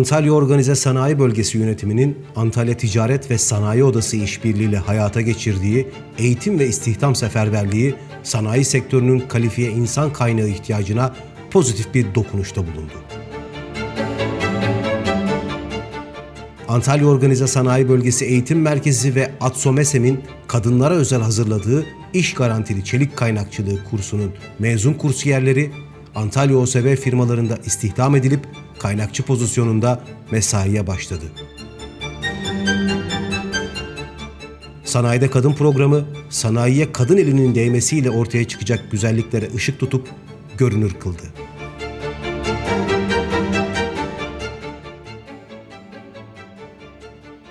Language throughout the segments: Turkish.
Antalya Organize Sanayi Bölgesi Yönetimi'nin Antalya Ticaret ve Sanayi Odası işbirliğiyle hayata geçirdiği eğitim ve istihdam seferberliği sanayi sektörünün kalifiye insan kaynağı ihtiyacına pozitif bir dokunuşta bulundu. Antalya Organize Sanayi Bölgesi Eğitim Merkezi ve Atsomesem'in kadınlara özel hazırladığı iş garantili çelik kaynakçılığı kursunun mezun kursiyerleri Antalya OSB firmalarında istihdam edilip kaynakçı pozisyonunda mesaiye başladı. Sanayide Kadın Programı, sanayiye kadın elinin değmesiyle ortaya çıkacak güzelliklere ışık tutup görünür kıldı.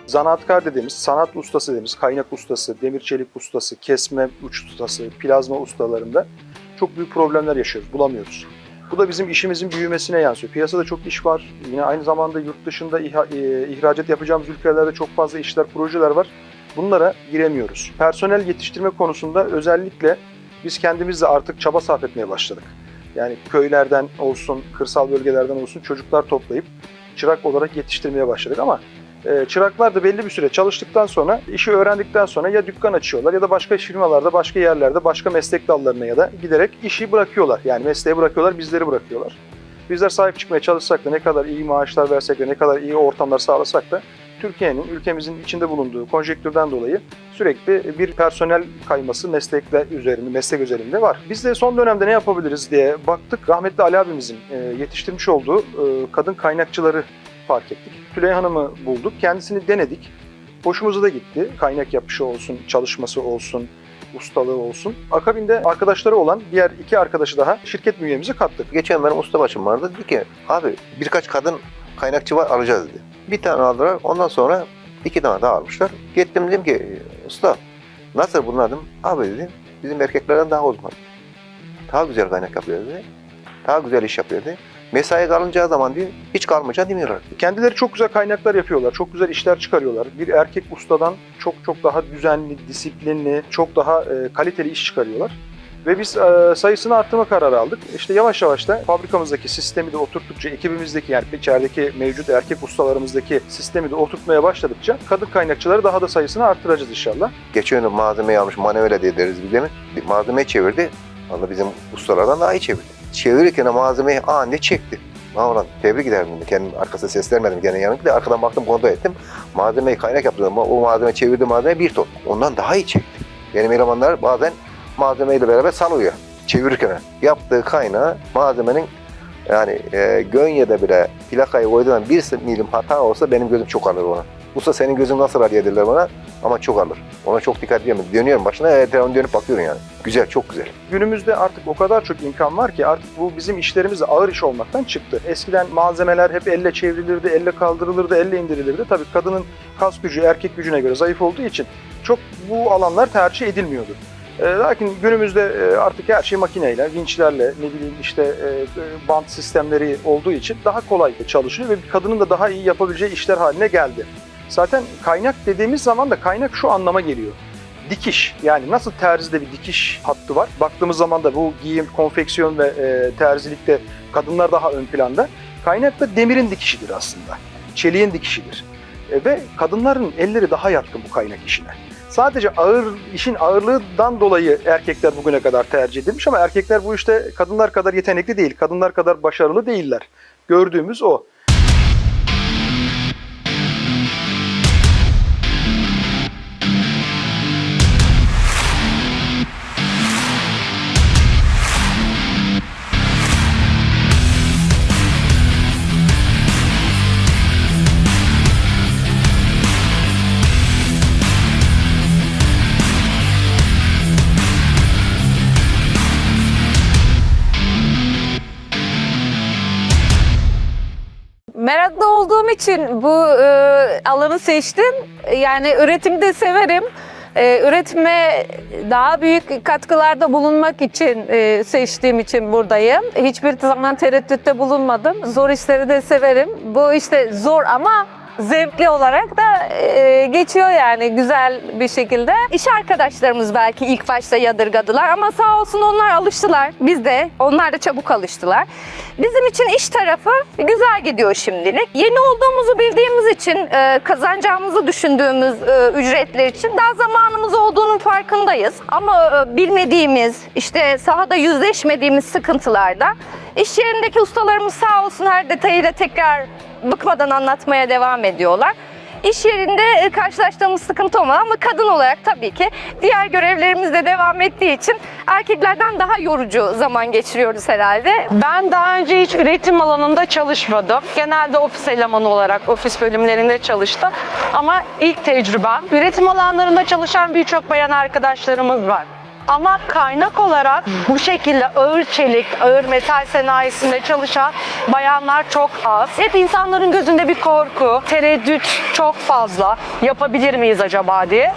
Zanaatkar dediğimiz, sanat ustası dediğimiz, kaynak ustası, demir çelik ustası, kesme uç ustası, plazma ustalarında çok büyük problemler yaşıyoruz, bulamıyoruz. Bu da bizim işimizin büyümesine yansıyor. Piyasada çok iş var. Yine aynı zamanda yurt dışında e, ihracat yapacağımız ülkelerde çok fazla işler, projeler var. Bunlara giremiyoruz. Personel yetiştirme konusunda özellikle biz kendimiz de artık çaba sarf etmeye başladık. Yani köylerden olsun, kırsal bölgelerden olsun çocuklar toplayıp çırak olarak yetiştirmeye başladık ama çıraklar da belli bir süre çalıştıktan sonra, işi öğrendikten sonra ya dükkan açıyorlar ya da başka firmalarda, başka yerlerde, başka meslek dallarına ya da giderek işi bırakıyorlar. Yani mesleği bırakıyorlar, bizleri bırakıyorlar. Bizler sahip çıkmaya çalışsak da ne kadar iyi maaşlar versek de ne kadar iyi ortamlar sağlasak da Türkiye'nin, ülkemizin içinde bulunduğu konjektürden dolayı sürekli bir personel kayması meslekler üzerinde, meslek üzerinde var. Biz de son dönemde ne yapabiliriz diye baktık. Rahmetli Ali abimizin e, yetiştirmiş olduğu e, kadın kaynakçıları fark ettik. Tülay Hanım'ı bulduk. Kendisini denedik. Hoşumuza da gitti. Kaynak yapışı olsun, çalışması olsun, ustalığı olsun. Akabinde arkadaşları olan diğer iki arkadaşı daha şirket bünyemize kattık. Geçen benim ustabaşım vardı. Dedi ki abi birkaç kadın kaynakçı var alacağız dedi. Bir tane aldılar. Ondan sonra iki tane daha almışlar. Gittim dedim ki usta nasıl bunlar dedim. Abi dedi bizim erkeklerden daha uzman. Daha güzel kaynak yapıyor dedi. Daha güzel iş yapıyor dedi. Mesai kalınacağı zaman diyor hiç kalmayacağını demiyorlar. Kendileri çok güzel kaynaklar yapıyorlar. Çok güzel işler çıkarıyorlar. Bir erkek ustadan çok çok daha düzenli, disiplinli, çok daha e, kaliteli iş çıkarıyorlar. Ve biz e, sayısını arttırma kararı aldık. İşte yavaş yavaş da fabrikamızdaki sistemi de oturttukça, ekibimizdeki yani içerideki mevcut erkek ustalarımızdaki sistemi de oturtmaya başladıkça kadın kaynakçıları daha da sayısını arttıracağız inşallah. Geçen yıl malzemeyi almış manevra diye deriz biz demin. Bir Malzemeyi çevirdi. Valla bizim ustalardan daha iyi çevirdi. Çevirirken de malzemeyi anında çekti. Mavran tebrik ederim dedi. Kendim arkasına ses vermedim gene yanımda. de Arkadan baktım kontrol ettim. Malzemeyi kaynak yaptım. O malzeme çevirdi malzeme bir ton. Ondan daha iyi çekti. Benim elemanlar bazen malzemeyle beraber salıyor. Çevirirken. Yaptığı kaynağı malzemenin yani e, Gönye'de bile plakayı koyduğundan bir milim hata olsa benim gözüm çok alır ona. Usta senin gözün nasıl var diye dediler bana ama çok alır. Ona çok dikkat ediyorum. Dönüyorum başına etrafına dönüp bakıyorum yani. Güzel, çok güzel. Günümüzde artık o kadar çok imkan var ki artık bu bizim işlerimiz ağır iş olmaktan çıktı. Eskiden malzemeler hep elle çevrilirdi, elle kaldırılırdı, elle indirilirdi. Tabii kadının kas gücü erkek gücüne göre zayıf olduğu için çok bu alanlar tercih edilmiyordu. Ee, Lakin günümüzde e, artık her şey makineyle, vinçlerle, ne bileyim işte e, bant sistemleri olduğu için daha kolay çalışıyor ve kadının da daha iyi yapabileceği işler haline geldi. Zaten kaynak dediğimiz zaman da kaynak şu anlama geliyor dikiş yani nasıl terzide bir dikiş hattı var. Baktığımız zaman da bu giyim, konfeksiyon ve e, terzilikte kadınlar daha ön planda. Kaynak da demirin dikişidir aslında. Çeliğin dikişidir. E, ve kadınların elleri daha yatkın bu kaynak işine. Sadece ağır işin ağırlığından dolayı erkekler bugüne kadar tercih edilmiş ama erkekler bu işte kadınlar kadar yetenekli değil, kadınlar kadar başarılı değiller. Gördüğümüz o. için bu e, alanı seçtim. Yani üretimi de severim. E, üretime daha büyük katkılarda bulunmak için e, seçtiğim için buradayım. Hiçbir zaman tereddütte bulunmadım. Zor işleri de severim. Bu işte zor ama zevkli olarak da e, geçiyor yani güzel bir şekilde. İş arkadaşlarımız belki ilk başta yadırgadılar ama sağ olsun onlar alıştılar. Biz de onlar da çabuk alıştılar. Bizim için iş tarafı güzel gidiyor şimdilik. Yeni olduğumuzu bildiğimiz için e, kazanacağımızı düşündüğümüz e, ücretler için daha zamanımız olduğunun farkındayız. Ama e, bilmediğimiz işte sahada yüzleşmediğimiz sıkıntılarda iş yerindeki ustalarımız sağ olsun her detayıyla tekrar bıkmadan anlatmaya devam ediyorlar. İş yerinde e, karşılaştığımız sıkıntı olmadı ama kadın olarak tabii ki diğer görevlerimiz de devam ettiği için erkeklerden daha yorucu zaman geçiriyoruz herhalde. Ben daha önce hiç üretim alanında çalışmadım. Genelde ofis elemanı olarak ofis bölümlerinde çalıştım. Ama ilk tecrübem. Üretim alanlarında çalışan birçok bayan arkadaşlarımız var. Ama kaynak olarak bu şekilde ağır çelik, ağır metal sanayisinde çalışan bayanlar çok az. Hep insanların gözünde bir korku, tereddüt çok fazla. Yapabilir miyiz acaba diye.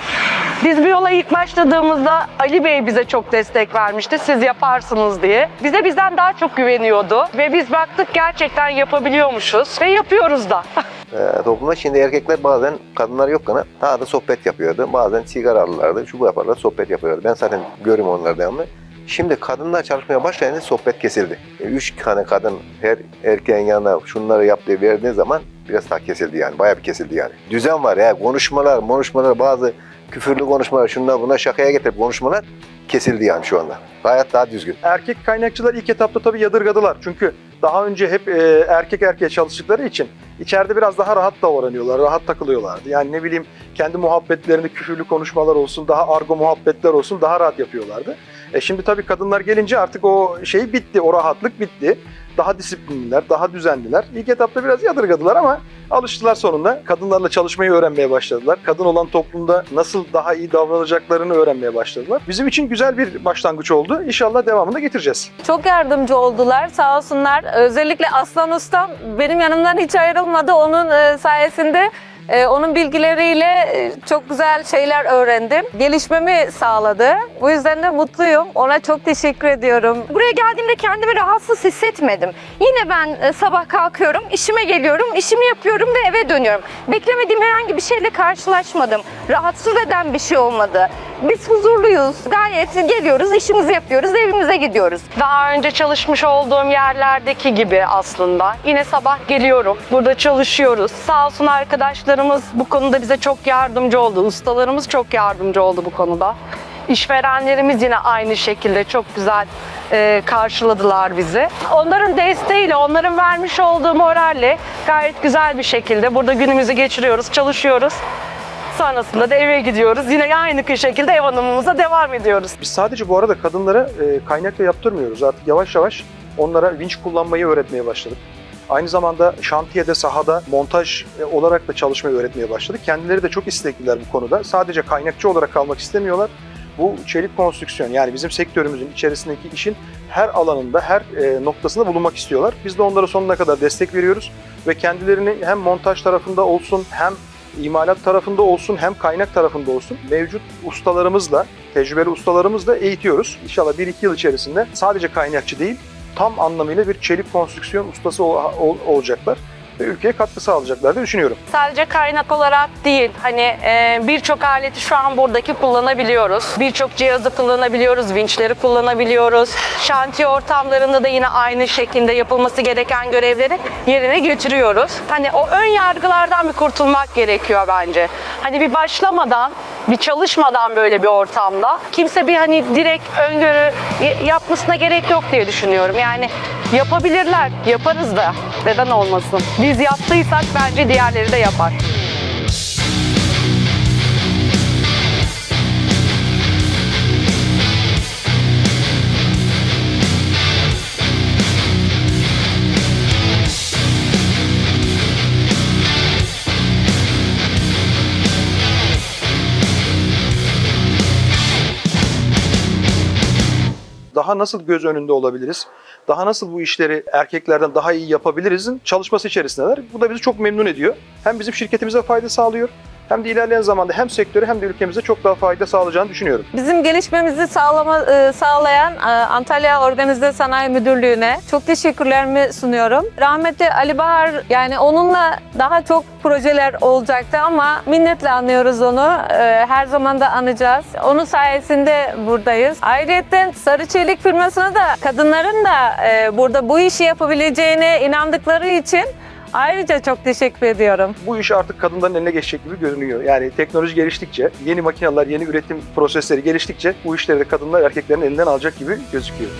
Biz bir yola ilk başladığımızda Ali Bey bize çok destek vermişti. Siz yaparsınız diye. Bize bizden daha çok güveniyordu. Ve biz baktık gerçekten yapabiliyormuşuz. Ve yapıyoruz da. Ee, toplumda şimdi erkekler bazen kadınlar yokken daha da sohbet yapıyordu. Bazen sigara alırlardı, şu bu yaparlar, sohbet yapıyordu. Ben zaten görüyorum onları devamlı. Şimdi kadınlar çalışmaya başlayınca sohbet kesildi. E, Üç tane kadın her erkeğin yanına şunları yap diye verdiği zaman biraz daha kesildi yani. Bayağı bir kesildi yani. Düzen var ya konuşmalar, konuşmalar bazı küfürlü konuşmalar, şunlar buna şakaya getirip konuşmalar kesildi yani şu anda. Gayet daha düzgün. Erkek kaynakçılar ilk etapta tabii yadırgadılar. Çünkü daha önce hep e, erkek erkeğe çalıştıkları için içeride biraz daha rahat davranıyorlar, rahat takılıyorlardı. Yani ne bileyim kendi muhabbetlerinde küfürlü konuşmalar olsun, daha argo muhabbetler olsun daha rahat yapıyorlardı. E şimdi tabii kadınlar gelince artık o şey bitti, o rahatlık bitti. Daha disiplinliler, daha düzenliler. İlk etapta biraz yadırgadılar ama alıştılar sonunda. Kadınlarla çalışmayı öğrenmeye başladılar. Kadın olan toplumda nasıl daha iyi davranacaklarını öğrenmeye başladılar. Bizim için güzel bir başlangıç oldu. İnşallah devamını da getireceğiz. Çok yardımcı oldular sağ olsunlar. Özellikle Aslan Ustam benim yanımdan hiç ayrılmadı. Onun e, sayesinde e, onun bilgileriyle e, çok güzel şeyler öğrendim. Gelişmemi sağladı. Bu yüzden de mutluyum. Ona çok teşekkür ediyorum. Buraya geldiğimde kendimi rahatsız hissetmedim. Yine ben e, sabah kalkıyorum, işime geliyorum, işimi yapıyorum ve eve dönüyorum. Beklemediğim herhangi bir şeyle karşılaşmadım. Rahatsız eden bir şey olmadı. Biz huzurluyuz. Gayet geliyoruz, işimizi yapıyoruz, evimize gidiyoruz. Daha önce çalışmış olduğum yerlerdeki gibi aslında. Yine sabah geliyorum. Burada çalışıyoruz. Sağ olsun arkadaşlarımız bu konuda bize çok yardımcı oldu. Ustalarımız çok yardımcı oldu bu konuda. İşverenlerimiz yine aynı şekilde çok güzel e, karşıladılar bizi. Onların desteğiyle, onların vermiş olduğu moralle gayet güzel bir şekilde burada günümüzü geçiriyoruz, çalışıyoruz. Sonrasında da eve gidiyoruz. Yine aynı şekilde ev hanımımıza devam ediyoruz. Biz sadece bu arada kadınlara e, kaynakla yaptırmıyoruz. Artık yavaş yavaş onlara vinç kullanmayı öğretmeye başladık. Aynı zamanda şantiyede, sahada montaj e, olarak da çalışmayı öğretmeye başladık. Kendileri de çok istekliler bu konuda. Sadece kaynakçı olarak kalmak istemiyorlar. Bu çelik konstrüksiyon yani bizim sektörümüzün içerisindeki işin her alanında, her e, noktasında bulunmak istiyorlar. Biz de onlara sonuna kadar destek veriyoruz ve kendilerini hem montaj tarafında olsun hem imalat tarafında olsun hem kaynak tarafında olsun mevcut ustalarımızla, tecrübeli ustalarımızla eğitiyoruz. İnşallah 1-2 yıl içerisinde sadece kaynakçı değil, tam anlamıyla bir çelik konstrüksiyon ustası ol- ol- olacaklar ve ülkeye katkı sağlayacaklar diye düşünüyorum. Sadece kaynak olarak değil, hani e, birçok aleti şu an buradaki kullanabiliyoruz. Birçok cihazı kullanabiliyoruz, vinçleri kullanabiliyoruz. Şantiye ortamlarında da yine aynı şekilde yapılması gereken görevleri yerine getiriyoruz. Hani o ön yargılardan bir kurtulmak gerekiyor bence. Hani bir başlamadan, bir çalışmadan böyle bir ortamda kimse bir hani direkt öngörü yapmasına gerek yok diye düşünüyorum. Yani yapabilirler, yaparız da. Neden olmasın? Biz yaptıysak bence diğerleri de yapar. Daha nasıl göz önünde olabiliriz? Daha nasıl bu işleri erkeklerden daha iyi yapabilirizin çalışması içerisindeler. Bu da bizi çok memnun ediyor. Hem bizim şirketimize fayda sağlıyor Hem de ilerleyen zamanda hem sektöre hem de ülkemize çok daha fayda sağlayacağını düşünüyorum. Bizim gelişmemizi sağlama, e, sağlayan e, Antalya Organize Sanayi Müdürlüğü'ne çok teşekkürlerimi sunuyorum. Rahmetli Ali Bahar yani onunla daha çok projeler olacaktı ama minnetle anıyoruz onu. E, Her zaman da anacağız. Onun sayesinde buradayız. Ayrıca Sarı Çelik firmasına da kadınların da burada bu işi yapabileceğine inandıkları için ayrıca çok teşekkür ediyorum. Bu iş artık kadınların eline geçecek gibi görünüyor. Yani teknoloji geliştikçe, yeni makineler, yeni üretim prosesleri geliştikçe bu işleri de kadınlar erkeklerin elinden alacak gibi gözüküyor.